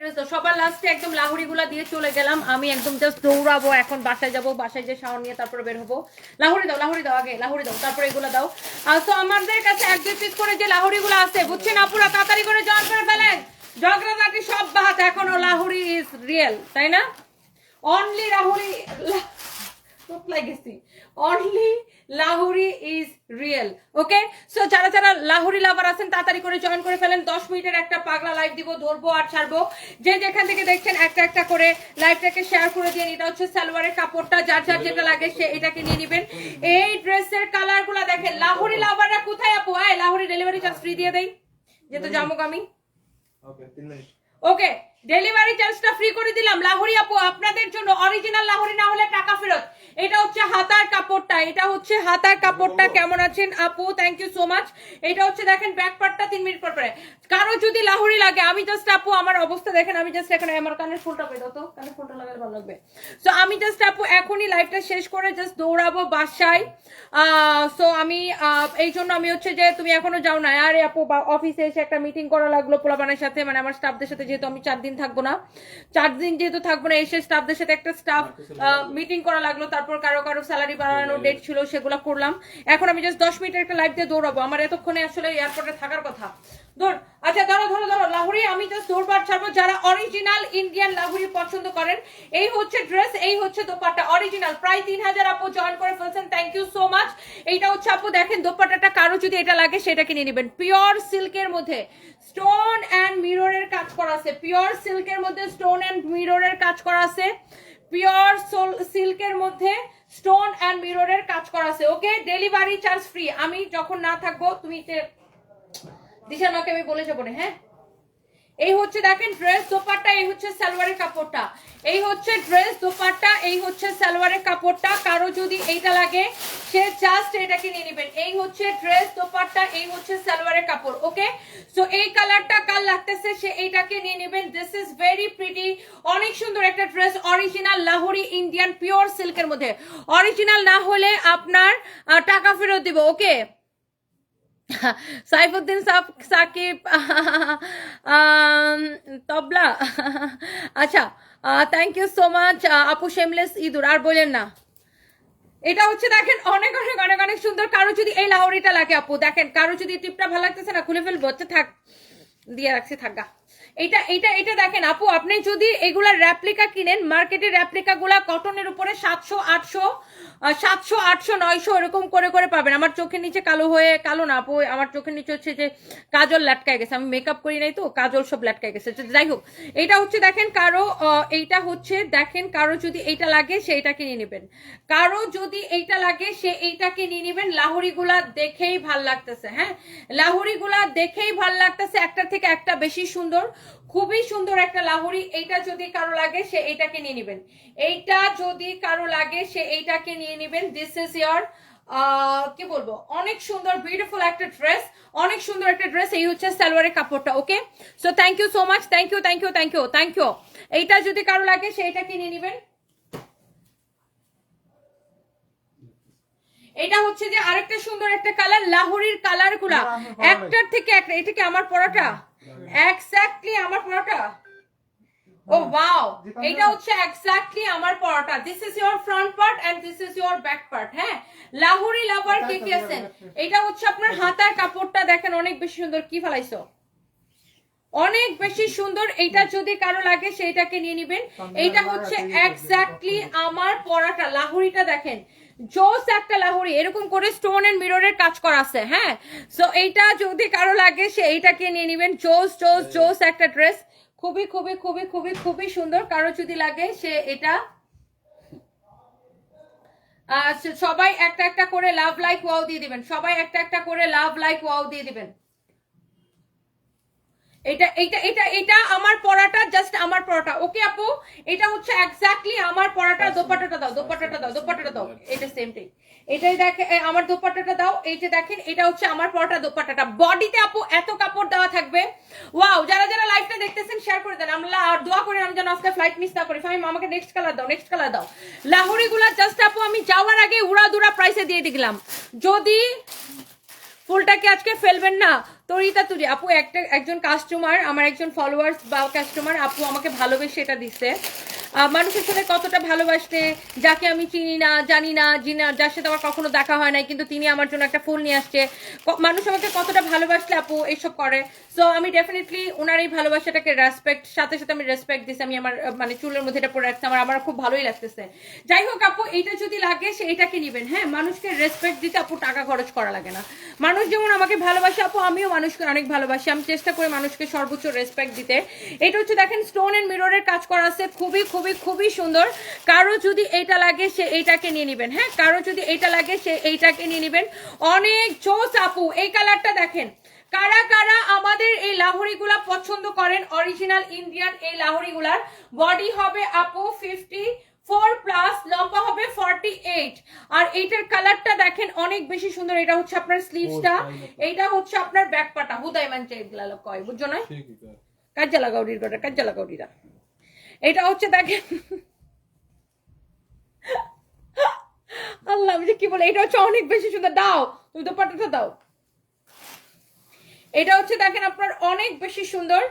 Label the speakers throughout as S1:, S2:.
S1: তো, সবার লাস্টে একদম লাহুরিগুলা দিয়ে চলে গেলাম। আমি একদম জাস্ট দৌড়াবো, এখন বাসায় যাব, বাসায় যে শাওয়ার নিয়ে তারপরে বের হব। লাহুরি দাও লাহুরি দাও আগে লাহুরি দাও, তারপরে এগুলো দাও। আর তো আমাদের কাছে এক দুই করে যে লাহুরি গুলো আছে, বুঝছেন আপুরা তাড়াতাড়ি করে জয়েন করে ফেলেন। জগরাজাটি সব বাহাত, এখনও লাহুরি ইজ রিয়েল তাই না? অনলি লাহুরি গেছি। Only Lahori is real okay so যারা যারা লাহুরি লাভার আছেন তাড়াতাড়ি করে জয়েন করে ফেলেন। দশ মিনিটের একটা পাগলা লাইভ দিব ধরবো আর ছাড়বো। যে যেখান থেকে দেখছেন একটা একটা করে লাইভটাকে শেয়ার করে দিয়ে এটা হচ্ছে সালোয়ারের কাপড়টা যার যার যেটা লাগে সে এটাকে নিয়ে নেবেন। এই ড্রেসের কালারগুলা দেখেন লাহুরি লাভাররা কোথায় আপু? আয় লাহুরি ডেলিভারি চার্জ ফ্রি দিয়ে দেই। যেহেতু জামুক আমি
S2: ওকে
S1: ওকে ডেলিভারি চার্জটা ফ্রি করে দিলাম। লাহোরি আপু, আপনাদের জন্য অরিজিনাল লাহোরি না হলে টাকা ফেরত। এটা হচ্ছে হাতার কাপড়টা, এটা হচ্ছে হাতার কাপড়টা। কেমন আছেন আপু? থ্যাংক ইউ সো মাচ এটা হচ্ছে দেখেন ব্যাক পার্টটা তিন মিনিট পর পরে। কারও যদি লাহোরি লাগে, আমি জাস্ট আপু, আমার অবস্থা দেখেন, আমি জাস্ট এখানে, আমার কানের ফুলটা পেয়ে তো কানের ফুলটা লাগালে ভালো লাগবে। সো আমি জাস্ট আপু, এখনই লাইভটা শেষ করে জাস্ট দৌড়াবো বাসায়। সো আমি এই জন্য আমি হচ্ছে যে, তুমি এখনও যাও না আরে আপু অফিসে এসে একটা মিটিং করা লাগল পোলাপানের সাথে। মানে আমার স্টাফদের সাথে, যেহেতু আমি চার দিন থাকব না। চার দিন যেহেতু থাকব না এসে স্টাফদের সাথে একটা স্টাফ মিটিং করা লাগল তারপর কারও কারও স্যালারি বাড়ানোর ডেট ছিল সেগুলো করলাম। এখন আমি জাস্ট দশ মিনিটের একটা লাইভ দিয়ে দৌড়াবো। আমার এতক্ষণে আসলে এয়ারপোর্টে থাকার কথা। দৌড় আচ্ছা ধরো ধরো ধরো, লাহুরি, আমি জাস্ট দৌড়বার ছাড়বো যারা অরিজিনাল ইন্ডিয়ান লাহুরি পছন্দ করেন। এই হচ্ছে ড্রেস এই হচ্ছে দোপাট্টা। অরিজিনাল প্রায় তিন হাজার আপু জয়েন করে ফেলছেন। থ্যাংক ইউ সো মাচ এইটা হচ্ছে আপু, দেখেন, দোপাট্টাটা কারও যদি এটা লাগে সেটা কিনে নেবেন। পিওর সিল্কের মধ্যে স্টোন অ্যান্ড মিররের কাজ করা আছে। পিওর সিল্কের মধ্যে স্টোন অ্যান্ড মিররের কাজ করা আছে। পিওর সিল্কের মধ্যে স্টোন অ্যান্ড মিররের কাজ করা আছে। ওকে ডেলিভারি চার্জ ফ্রি আমি যখন না থাকব, তুমি দিশার মাকে আমি বলে যাব হ্যাঁ? এই হচ্ছে দেখেন ড্রেস দোপাট্টা, এই হচ্ছে সালোয়ারের কাপড়টা। এই হচ্ছে ড্রেস দোপাট্টা, এই হচ্ছে সালোয়ারের কাপড়টা। কারও যদি এইটা লাগে, সে জাস্ট এটাকে নিয়ে নেবেন। এই হচ্ছে ড্রেস দোপাট্টা, এই হচ্ছে সালোয়ারের কাপড় ওকে সো এই কালারটা কাল লাগতেছে, সে এইটাকে নিয়ে নেবেন। দিস ইজ ভেরি প্রিটি অনেক সুন্দর একটা dress original Lahori Indian pure সিল্কের মধ্যে। অরিজিনাল না হলে আপনার টাকা ফেরত দিব ওকে সাইফুদ্দিন সাকিব তবলা। আচ্ছা থ্যাংক ইউ সো মাচ আপু শেমলেস ইঁদুর, আর বলেন না। এটা হচ্ছে দেখেন অনেক অনেক অনেক অনেক সুন্দর। কারও যদি এই লাহরিটা লাগে আপু, দেখেন, কারও যদি টিপটা ভালো লাগতেছে না, খুলে ফেলব। হচ্ছে থাক। দিয়ে রাখছি, থাকা এটা এটা এটা দেখেন আপু, আপনি যদি এগুলা র্যাপ্লিকা কিনেন মার্কেটে র্যাপ্লিকা গুলা কটনের উপরে সাতশো, আটশো সাতশো, আটশো, নয়শো এরকম করে করে পাবেন। আমার চোখের নিচে কালো হয়ে, কালো না আপু, আমার চোখের নিচে হচ্ছে যে কাজল লাটকায় গেছে। আমি মেকআপ করি নাই তো, কাজল সব লাটকায় গেছে। যাই হোক, এটা হচ্ছে দেখেন কারও এইটা হচ্ছে দেখেন কারও যদি এইটা লাগে, সে সেইটা কিনে নেবেন। কারও যদি এইটা লাগে, সে এইটাকে নিয়ে নেবেন। লাহোরি গুলা দেখেই ভালো লাগতেছে হ্যাঁ? লাহোরি গুলা দেখেই ভালো লাগতেছে একটার থেকে একটা বেশি সুন্দর। খুবই সুন্দর একটা লাহোরি এইটা যদি কারও লাগে সে এইটাকে নিয়ে নেবেন। এইটা যদি কারও লাগে সে এইটাকে নিয়ে নেবেন। দিস ইজ ইয়ার কি বলব? অনেক সুন্দর বিউটিফুল একটা ড্রেস অনেক সুন্দর একটা ড্রেস এই হচ্ছে সালোয়ারের কাপড়টা okay so thank you so much thank you thank you thank you thank you এইটা যদি কারও লাগে সে এইটাকে নিয়ে নেবেন। এটা হচ্ছে যে আরেকটা সুন্দর একটা কালার লাহোরির
S2: কালারগুলা।
S1: একটার থেকে একটা এটা কি আমার পরাটা? এক্স্যাক্টলি আমার পরাটা? ও ওয়াও
S2: দীপাঙ্কর।
S1: এটা হচ্ছে এক্স্যাক্টলি আমার পরাটা। This is your front part and this is your back part হ্যাঁ? লাহোরি লাভার কে কি আছেন? এটা হচ্ছে আপনার হাতার কাপড়টা দেখেন অনেক বেশি সুন্দর। কি ফেলাইছো? অনেক বেশি সুন্দর। এইটা যদি কারও লাগে সেইটাকে নিয়ে নিবেন। এইটা হচ্ছে এক্স্যাক্টলি আমার পরাটা। লাহুরিটা দেখেন। জোস একটা লাহরি এরকম করে স্টোন এন্ড মিররের কাজ করা আছে হ্যাঁ? সো এইটা যদি কারও লাগে সে এইটাকে নিয়ে নেবেন। জোস জোস জোস একটা ড্রেস খুবই খুবই খুবই খুবই খুবই সুন্দর। কারও যদি লাগে সে এটা আচ্ছা সবাই একটা একটা করে লাভ লাইক ওয়াও দিয়ে দিবেন। সবাই একটা একটা করে লাভ লাইক ওয়াও দিয়ে দিবেন। এটা এটা এটা এটা আমার পড়াটা জাস্ট আমার পড়াটা ওকে আপু? এটা হচ্ছে এক্স্যাক্টলি আমার পড়াটা দোপাট্টাটা দাও দোপাট্টাটা দাও দোপাট্টাটা দাও। এটা সেমটাই এটাই দেখে আমার দোপাট্টাটা দাও। এই যে দেখেন এটা হচ্ছে আমার পড়াটা দোপাট্টাটা। বডিতে আপু এত কাপড় দেওয়া থাকবে। ওয়াও যারা যারা লাইভটা দেখতেছেন শেয়ার করে দেন। আমরা আর দোয়া করে আমি যেন আজকে ফ্লাইট মিস না করি। ফাইম আমাকে নেক্সট কালার দাও নেক্সট কালার দাও। লাহোরি গুলা জাস্ট আপু আমি যাওয়ার আগে উড়া দুরা প্রাইসে দিয়ে দিলাম। যদি ফুলটা কি আজকে ফেলবেন না। তরিতা তুরি, আপু একটা একজন কাস্টমার আমার একজন ফলোয়ার্স বা কাস্টমার আপু আমাকে ভালোবেসে এটা দিছে। মানুষের সাথে কতটা ভালোবাসতে, যাকে আমি চিনি না, জানি না যার সাথে আমার কখনো দেখা হয় নাই, কিন্তু তিনি আমার জন্য একটা ফুল নিয়ে আসছে। মানুষ আমাকে কতটা ভালোবাসলে আপু এইসব করে। সো আমি ডেফিনেটলি ওনার এই ভালোবাসাটাকে রেসপেক্ট সাথে সাথে আমি রেসপেক্ট দিছি, আমি আমার মানে চুলের মধ্যে এটা পরে রাখছি, আমার আমার খুব ভালোই লাগতেছে। যাই হোক আপু, এইটা যদি লাগে, সে এটাকে নিবেন। হ্যাঁ মানুষকে রেসপেক্ট দিতে আপু টাকা খরচ করা লাগে না। মানুষ যেমন আমাকে ভালোবাসে, আপু, আমিও মানুষকে অনেক ভালোবাসি। আমি চেষ্টা করি মানুষকে সর্বোচ্চ রেসপেক্ট দিতে। এটা হচ্ছে দেখেন স্টোন এন্ড মিররের কাজ করা আছে খুবই খুবই খুবই সুন্দর। কারও যদি এইটা লাগে সে এইটাকে নিয়ে নেবেন হ্যাঁ? কারও যদি এইটা লাগে সে এইটাকে নিয়ে নেবেন। অনেক জোস আপু এই কালারটা দেখেন। কারা কারা আমাদের এই লাহোরিগুলা পছন্দ করেন? অরিজিনাল ইন্ডিয়ান এই লাহোরিগুলার। বডি হবে আপু ফিফটি ফোর প্লাস লম্বা হবে ফর্টি এইট আর এইটার কালারটা দেখেন অনেক বেশি সুন্দর। এটা হচ্ছে আপনার স্লিভসটা এইটা হচ্ছে আপনার ব্যাক পাটা। হুদাই এগুলা কয় বুঝছ না কাজ্জা লাগাও ডির কাজ্জা লাগাও ডিরা এটা হচ্ছে দেখেন। আল্লাহ যে কি বলে এটা হচ্ছে অনেক বেশি সুন্দর। দাও তুমি তো পাটাটা দাও। এটা হচ্ছে দেখেন আপনার অনেক বেশি সুন্দর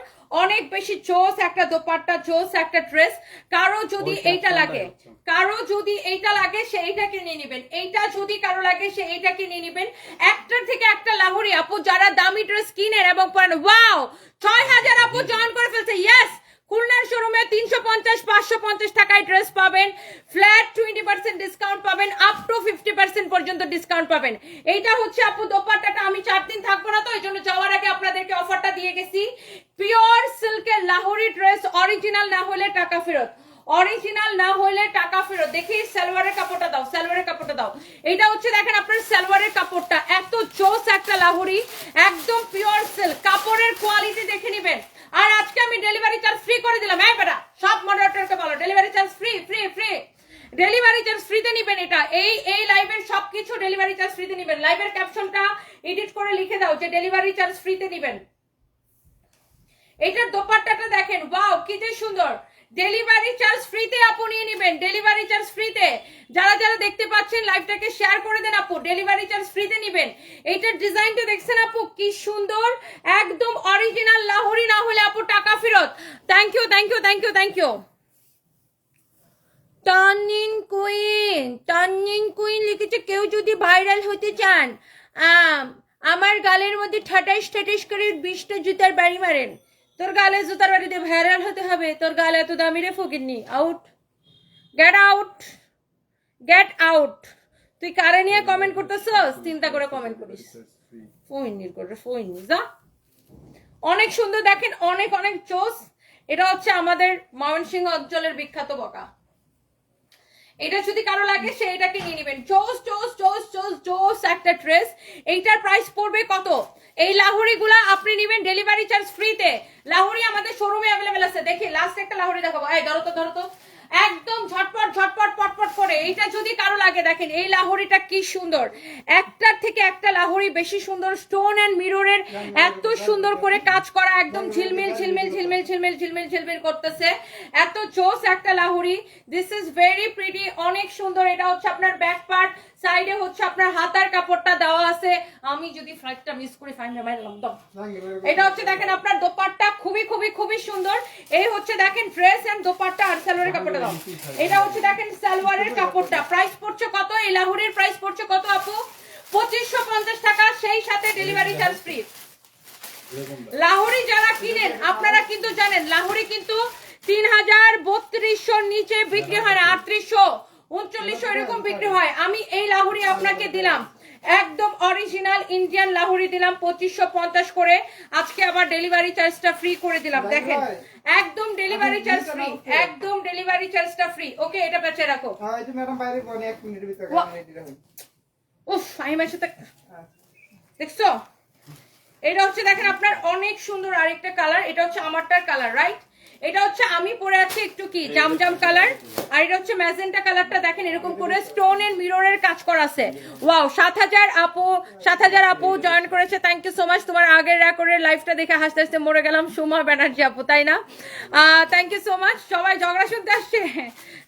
S1: অনেক বেশি জোস একটা দোপাট্টা জোস একটা ড্রেস। কারও যদি এইটা লাগে কারও যদি এইটা লাগে সে এইটাকে নিয়ে নেবেন। এইটা যদি কারও লাগে সে এইটাকে নিয়ে নেবেন। একটার থেকে একটা লাহোরি আপু যারা দামি ড্রেস কিনেন এবং পরেন ওয়াও ছয় হাজার আপু জয়েন করে ফেলছে। ইয়েস খুলনার শোরুমে তিনশো পঞ্চাশ, পাঁচশো পঞ্চাশ টাকায় ড্রেস পাবেন। ফ্ল্যাট টোয়েন্টি পার্সেন্ট ডিসকাউন্ট পাবেন আপ টু ফিফটি পার্সেন্ট পর্যন্ত ডিসকাউন্ট পাবেন। এইটা হচ্ছে আপু দোপাট্টাটা, আমি চার দিন থাকব না তো এই জন্য যাওয়ার আগে আপনাদেরকে অফারটা দিয়ে গেছি। পিওর সিল্কের লাহোরি ড্রেস অরিজিনাল না হলে টাকা ফেরত। অরিজিনাল না হলে টাকা ফেরত। দেখি, সালোয়ারের কাপড়টা দাও, সালোয়ারের কাপড়টা দাও। এটা হচ্ছে, দেখেন আপনার সালোয়ারের কাপড়টা, এত জোস একটা লাহোরি, একদম পিওর সিল্ক কাপড়ের কোয়ালিটি দেখে নেবেন আর আজকে আমি ডেলিভারি চার্জ ফ্রি করে দিলাম হ্যাঁ বেটা সব মডারেটরকে বলো delivery charge free free free delivery charge ফ্রিতে নিবেন এটা এই এই লাইভের সবকিছু ডেলিভারি চার্জ ফ্রিতে নিবেন। লাইভের ক্যাপশনটা এডিট করে লিখে দাও যে ডেলিভারি চার্জ ফ্রিতে নিবেন। এটার দোপাট্টাটা দেখেন ওয়াও কি যে সুন্দর। ডেলিভারি চার্জ ফ্রিতে আপু নিয়ে নেবেন ডেলিভারি চার্জ ফ্রিতে যারা যারা দেখতে পাচ্ছেন লাইভটাকে শেয়ার করে দেন আপু ডেলিভারি চার্জ ফ্রিতে নেবেন। এইটার ডিজাইনটা দেখছেন আপু, কি সুন্দর, একদম অরিজিনাল লাহোরি না হলে আপু টাকা ফেরত। Thank you thank you thank you thank you turning queen turning queen লিখেছে কেউ যদি ভাইরাল হতে চান আম, আমার গালের মধ্যে ঠাটাইশ ঠাটাইশ করে বিশটা জুতার বাড়ি মারেন। তোর গালে জুতার বাড়িতে ভাইরাল হতে হবে তোর গালে এত দামি রে Fakirni out get out get out তুই কারে নিয়ে কমেন্ট করতেছস? চিন্তা করে কমেন্ট করিস। ফোইনির করে ফোইনি যা। অনেক সুন্দর দেখেন অনেক অনেক চোস। এটা হচ্ছে আমাদের ময়মনসিংহ অঞ্চলের বিখ্যাত বকা। এটা যদি কারও লাগে, সে এটাকে নিয়ে নেবেন। চোস চোস চোস চোস চোস একটা ড্রেস। এইটার প্রাইস পড়বে কত? এই লাহোরি গুলা আপনি নেবেন ডেলিভারি চার্জ ফ্রিতে লাহোরি আমাদের শোরুমে অ্যাভেলেবেল আছে। দেখি লাস্ট একটা লাহোরি দেখাবো। এই ধরো তো ধরো তো। একদম ঝটপট ঝটপট, পটপট করে। এইটা যদি কারও লাগে, দেখেন, এই লাহোরিটা কি সুন্দর। একটার থেকে একটা লাহোরি বেশি সুন্দর স্টোন অ্যান্ড মিররের এত সুন্দর করে কাজ করা, একদম ঝিলমিল ঝিলমিল ঝিলমিল ঝিলমিল ঝিলমিল ঝিলমিল করতেছে। এত জোস একটা Lahori. This is very pretty অনেক সুন্দর। এটা হচ্ছে আপনার ব্যাক পার্ট সাইডে হচ্ছে আপনার হাতার কাপড়টা দেওয়া আছে। আমি যদি ফ্লাইটটা মিস করি ফাইন মারলাম দাও এটা হচ্ছে দেখেন আপনার দোপাট্টা খুবই খুবই খুবই সুন্দর। এই হচ্ছে দেখেন ড্রেস এন্ড দোপাট্টা আর সালোয়ারের কাপড়টা দাও। এটা হচ্ছে দেখেন সালোয়ারের কাপড়টা। প্রাইস পড়ছে কত? এই লাহোরের প্রাইস পড়ছে কত আপু? পঁচিশশো পঞ্চাশ টাকা সেই সাথে ডেলিভারি চার্জ ফ্রি লাহোরি যারা কিনেন আপনারা কিন্তু জানেন লাহোরি কিন্তু তিন হাজার বত্রিশশোর নিচে বিক্রি হয় না আটত্রিশশো। উনচল্লিশশো এরকম বিক্রি হয়। আমি এই লাহুরি আপনাকে দিলাম। একদম অরিজিনাল ইন্ডিয়ান লাহোরি দিলাম পঁচিশশো পঞ্চাশ করে। আজকে আবার ডেলিভারি চার্জটা ফ্রি করে দিলাম। দেখেন একদম ডেলিভারি চার্জ ফ্রি একদম ডেলিভারি চার্জটা ফ্রি ওকে এটা বেঁচে রাখো।
S3: হ্যাঁ
S1: উফ আমি
S3: হ্যাঁ।
S1: দেখছ? এটা হচ্ছে দেখেন আপনার অনেক সুন্দর আরেকটা কালার এটা হচ্ছে আমারটার কালার রাইট এটা হচ্ছে আমি পরে আছি একটু কি জামজাম কালার। আর এটা হচ্ছে ম্যাজেন্টা কালারটা দেখেন এরকম করে স্টোন এর মিররের কাজ করা আছে। ওয়াও সাত হাজার আপু সাত হাজার আপু জয়েন করেছে থ্যাংক ইউ সো মাচ তোমার আগের রেকর্ডের লাইফটা দেখে হাসতে হাসতে মরে গেলাম সুমা ব্যানার্জি আপু তাই না? থ্যাংক ইউ সো মাচ সবাই ঝগড়া শুনতে আসছে।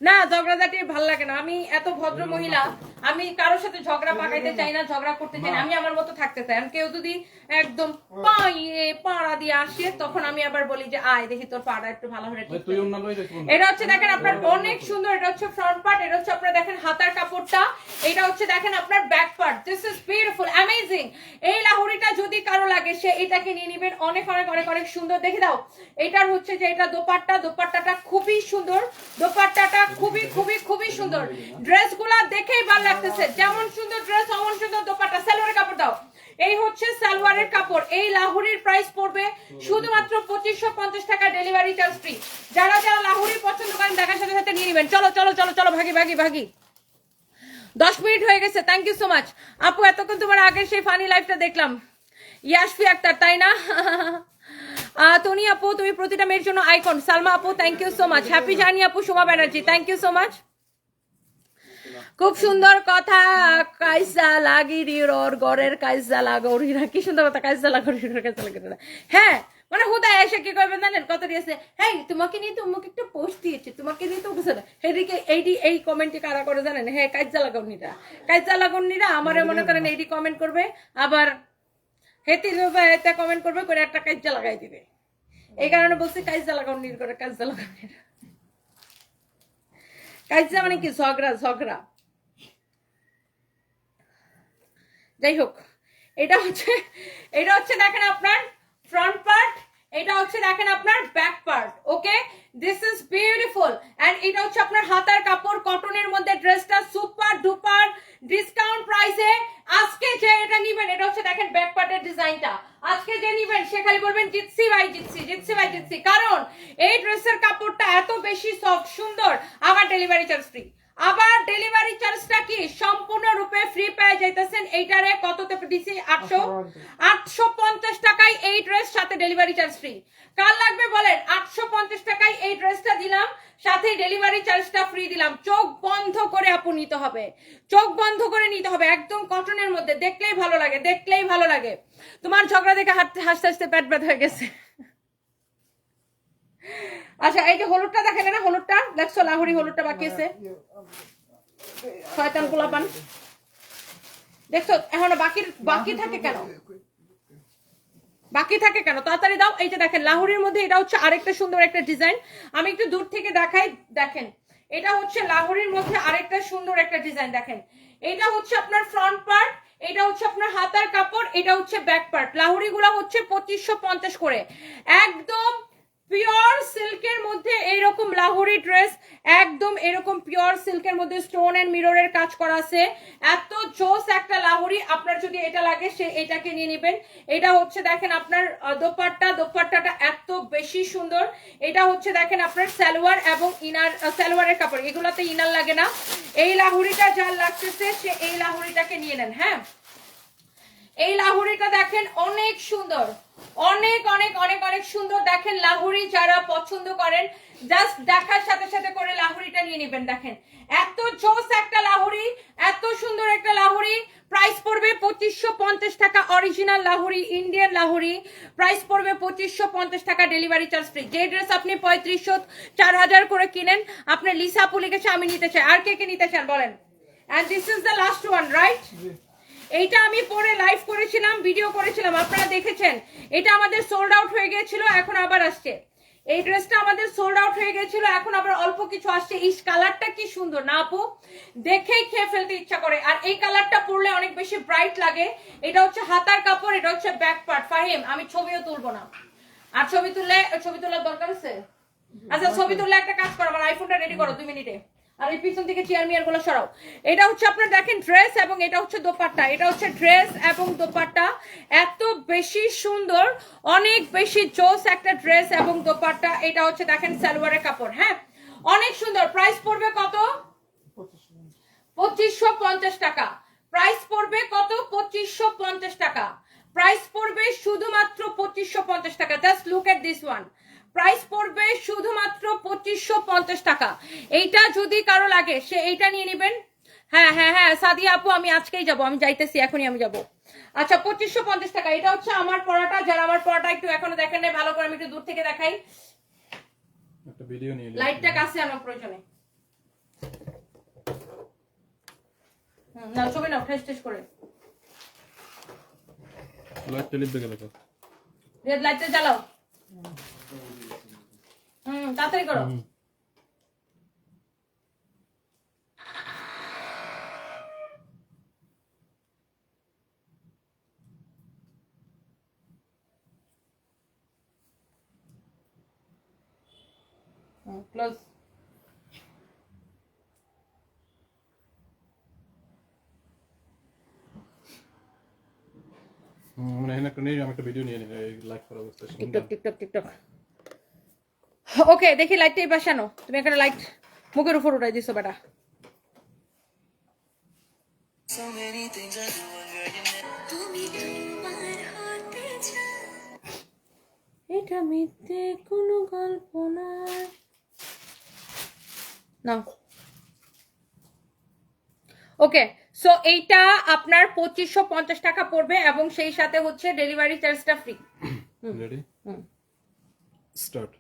S1: না ঝগড়াঝাটি ভালো লাগে না। আমি এত ভদ্র মহিলা। আমি কারোর সাথে ঝগড়া পাকাইতে চাই না ঝগড়া করতে চাই না আমি আমার মতো থাকতে চাই। আর কেউ যদি একদম পাইয়ে পাড়া দিয়ে আসে তখন আমি আবার বলি যে আয় দেখি তোর পাড়া একটু ভালো করে।
S2: দেখুন
S1: এটা হচ্ছে দেখেন আপনার অনেক সুন্দর এটা হচ্ছে ফ্রন্ট পার্ট এটা হচ্ছে আপনার দেখেন হাতার কাপড়টা। এটা হচ্ছে দেখেন আপনার back part this is beautiful amazing এই লাহুরিটা যদি কারও লাগে সে এটাকে নিয়ে নেবেন। অনেক অনেক অনেক অনেক সুন্দর। দেখে দাও এটার হচ্ছে যে এটা দোপাট্টা। দোপাট্টাটা খুবই সুন্দর। দোপাট্টাটা খুবই খুবই খুবই সুন্দর। ড্রেসগুলা দেখেই ভালো লাগতেছে। যেমন সুন্দর ড্রেস অমন সুন্দর দোপাট্টা, সালোয়ারের কাপড় দাও। এই হচ্ছে সালোয়ারের কাপড়। এই লাহুরির প্রাইস পড়বে শুধুমাত্র পঁচিশশো পঞ্চাশ টাকা ডেলিভারি চার্জ ফ্রি যারা যারা লাহুরি পছন্দ করেন, দেখার সাথে সাথে নিয়ে নেবেন। চলো চলো চলো চলো, ভাগি ভাগি ভাগি। দশ মিনিট হয়ে গেছে। থ্যাংক ইউ সো মাচ আপু, এতক্ষণ তোমার আগের সেই ফানি লাইফটা দেখলাম। ইয়াসফি আক্তার, তাই না? তনি আপু, তুমি প্রতিটা মেয়ের জন্য আইকন সালমা আপু thank you so much happy journey আপু Soma Banerjee thank you so much খুব সুন্দর কথা কাইসা লাগি রিওর গড়ের কাইসা লাগরিরা। কি সুন্দর কথা কাইসা লাগরির কাইসা লাগরিরা। হ্যাঁ মানে হুদায় এসে কি করবে জানেন? কত দিয়েছে? হ্যাঁ তোমাকে নিয়ে তো আমাকে একটা পোস্ট দিয়েছে তোমাকে নিয়ে তো বুঝে না। এদিকে এইটি এই কমেন্টে কারা করে জানেন? হ্যাঁ কাইজা লাগাউনিরা কাইজা লাগাউনিরা আমারে মনে করেন এইটি কমেন্ট করবে আবার হেতি এতে কমেন্ট করবে করে একটা কাইজা লাগাই দিবে। এই কারণে বলছি কাইজা লাগাউনির করে কাইজা লাগাউনিরা কাইজা মানে কি? ঝগড়া ঝগড়া। যাই হোক, এটা হচ্ছে এটা হচ্ছে দেখেন আপনার ফ্রন্ট পার্ট এটা হচ্ছে দেখেন আপনার back part okay this is beautiful and এটা হচ্ছে আপনার হাতার কাপড় কটনের মধ্যে ড্রেসটা সুপার ডুপার ডিসকাউন্ট প্রাইসে আজকে যে এটা নিবেন এটা হচ্ছে দেখেন ব্যাক পার্টের ডিজাইনটা আজকে যে নিবেন সে খালি বলবেন জিতসি ভাই জিতসি জিতসি ভাই জিতসি কারণ এই ড্রেসের কাপড়টা এত বেশি সফট সুন্দর আবার ডেলিভারি চার্জ ফ্রি আবার ডেলিভারি চার্জটা কি সম্পূর্ণরূপে ফ্রি পেয়ে যাইতেছেন এইটারে কততে দিছি আটশো আটশো পঞ্চাশ টাকায় এই ড্রেস সাথে ডেলিভারি চার্জ ফ্রি কার লাগবে বলেন আটশো পঞ্চাশ টাকায় এই ড্রেসটা দিলাম সাথে ডেলিভারি চার্জটা ফ্রি দিলাম চোখ বন্ধ করে আপু নিতে হবে। চোখ বন্ধ করে নিতে হবে, একদম কটনের মধ্যে। দেখলেই ভালো লাগে, দেখলেই ভালো লাগে। তোমার ঝগড়া দেখে হাঁটতে, হাসতে হাসতে পেট ব্যথা হয়ে গেছে। আচ্ছা এই যে হলুদটা দেখেন না, হলুদটা? দেখছ, লাহুরি হলুদটা বাকি আছে। শয়তান পোলাপান। দেখছ, এখন বাকি বাকি থাকে কেন? বাকি থাকে কেন? তাড়াতাড়ি দাও, এই যে দেখেন, লাহুরির মধ্যে এটা হচ্ছে আরেকটা সুন্দর একটা ডিজাইন। আমি একটু দূর থেকে দেখাই, দেখেন। এটা হচ্ছে লাহোরের মধ্যে আরেকটা সুন্দর একটা ডিজাইন দেখেন। এটা হচ্ছে আপনার ফ্রন্ট পার্ট এটা হচ্ছে আপনার হাতার কাপড়, এটা হচ্ছে ব্যাক পার্ট লাহোরিগুলো হচ্ছে পঁচিশশো পঞ্চাশ করে। একদম পিওর সিল্কের মধ্যে এইরকম লাহোরি ড্রেস একদম এরকম পিওর সিল্কের মধ্যে স্টোন এন্ড মিররের কাজ করা আছে। এত জোস একটা লাহোরি, আপনার যদি এটা লাগে, সে এটাকে নিয়ে নেবেন। এটা হচ্ছে দেখেন আপনার দোপাট্টা, দোপাট্টাটা এত বেশি সুন্দর। এটা হচ্ছে দেখেন আপনার সালোয়ার এবং ইনার সালোয়ারের কাপড়। এগুলাতে ইনার লাগে না। এই লাহোরিটা যার লাগতেছে, সে এই লাহুরিটাকে নিয়ে নেন হ্যাঁ? এই লাহুরিটা দেখেন অনেক সুন্দর। অনেক অনেক অনেক অনেক সুন্দর দেখেন লাহুরি যারা পছন্দ করেন জাস্ট দেখার সাথে সাথে করে লাহুরিটা নিয়ে নেবেন, দেখেন। এত জোস একটা লাহুরি এত সুন্দর একটা লাহুরি প্রাইস পড়বে পঁচিশশো পঞ্চাশ টাকা original Lahori Indian Lahori price পড়বে পঁচিশশো পঞ্চাশ টাকা ডেলিভারি চার্জ ফ্রি যে ড্রেস আপনি পঁয়ত্রিশশো চার হাজার করে কিনেন আপনার লিসা লিখেছে আমি নিতে চাই। আর কে কে নিতে চান, বলেন? And this is the last one right এইটা আমি পরে লাইভ করেছিলাম ভিডিও করেছিলাম, আপনারা দেখেছেন। এটা আমাদের সোল্ড আউট হয়ে গিয়েছিল, এখন আবার আসছে। এই ড্রেসটা আমাদের সোল্ড আউট হয়ে গেছিল এখন আবার অল্প কিছু আসছে। এই কালারটা কি সুন্দর না আপু? দেখেই খেয়ে ফেলতে ইচ্ছা করে। আর এই কালারটা পরলে অনেক বেশি ব্রাইট লাগে। এটা হচ্ছে হাতার কাপড়, এটা হচ্ছে ব্যাক পার্ট ফাহিম, আমি ছবিও তুলবো না। আর ছবি তুললে, ছবি তোলার দরকার আছে? আচ্ছা ছবি তুললে একটা কাজ করো, আমার আইফোনটা রেডি করো, দুই মিনিটে। আর এই পিছন থেকে চেয়ার মিয়ারগুলো সরাও। এটা হচ্ছে আপনার দেখেন ড্রেস এবং এটা হচ্ছে দোপাট্টা। এটা হচ্ছে ড্রেস এবং দোপাট্টা। এত বেশি সুন্দর, অনেক বেশি জোস একটা ড্রেস এবং দোপাট্টা। এটা হচ্ছে দেখেন সালোয়ারের কাপড় হ্যাঁ? অনেক সুন্দর। প্রাইস পড়বে কত? পঁচিশশো পঞ্চাশ টাকা। প্রাইস পড়বে কত? পঁচিশশো পঞ্চাশ টাকা। প্রাইস পড়বে শুধুমাত্র পঁচিশশো পঞ্চাশ টাকা। Just look at this one price পড়বে শুধুমাত্র পঁচিশশো পঞ্চাশ টাকা। এইটা যদি কারও লাগে সে এইটা নিয়ে নেবেন। হ্যাঁ হ্যাঁ হ্যাঁ সাদিয়া আপু আমি আজকেই যাব। আমি যাইতেছি এখনই আমি যাব। আচ্ছা পঁচিশশো পঞ্চাশ টাকা। এটা হচ্ছে আমার পড়াটা যারা আমার পড়াটা একটু এখনও দেখেন নাই ভালো করে আমি একটু দূর থেকে দেখাই।
S2: একটা ভিডিও নিয়ে
S1: লাইটটা কাছে আমার প্রয়োজনে। না ছবি ঠেস ঠেস করে।
S2: লাইটটা গেলে তো।
S1: রেড লাইটটা জ্বালাও। হুম তাড়াতাড়ি করো। ক্লোজ
S2: মানে এখানে একটা নেই আমি একটা ভিডিও নিয়ে নিই লাইক করা অবস্থা
S1: টিকটক টিকটক টিকটক। ওকে দেখি লাইটটা এই পাশে আনো তুমি একটা লাইট মুখের উপর উঠাই দিছো বেটা। এটা মিথ্যে কোনো গল্প না ওকে সো এইটা আপনার পঁচিশশো পঞ্চাশ টাকা পড়বে এবং সেই সাথে হচ্ছে ডেলিভারি চার্জটা ফ্রি
S2: রেডি
S1: হুম।
S2: স্টার্ট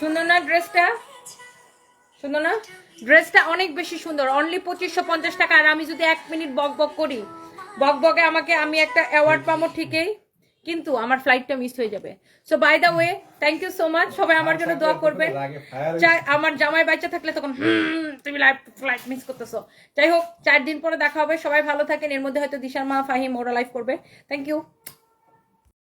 S1: সুন্দর না ড্রেসটা। সুন্দর না। ড্রেসটা অনেক বেশি সুন্দর। অনলি পঁচিশশো পঞ্চাশ টাকা। আর আমি যদি এক মিনিট বক বক করি বক বকে আমাকে আমি একটা অ্যাওয়ার্ড পাবো ঠিকই কিন্তু আমার ফ্লাইটটা মিস হয়ে যাবে। So by the way thank you so much সবাই আমার জন্য দোয়া
S3: করবে।
S1: চাই আমার জামাই বাচ্চা থাকলে তখন তুমি লাইফ ফ্লাইট মিস করতেছো। যাই হোক চার দিন পরে দেখা হবে। সবাই ভালো থাকেন। এর মধ্যে হয়তো দিশার মা ফাহিম ওরা লাইভ করবে। Thank you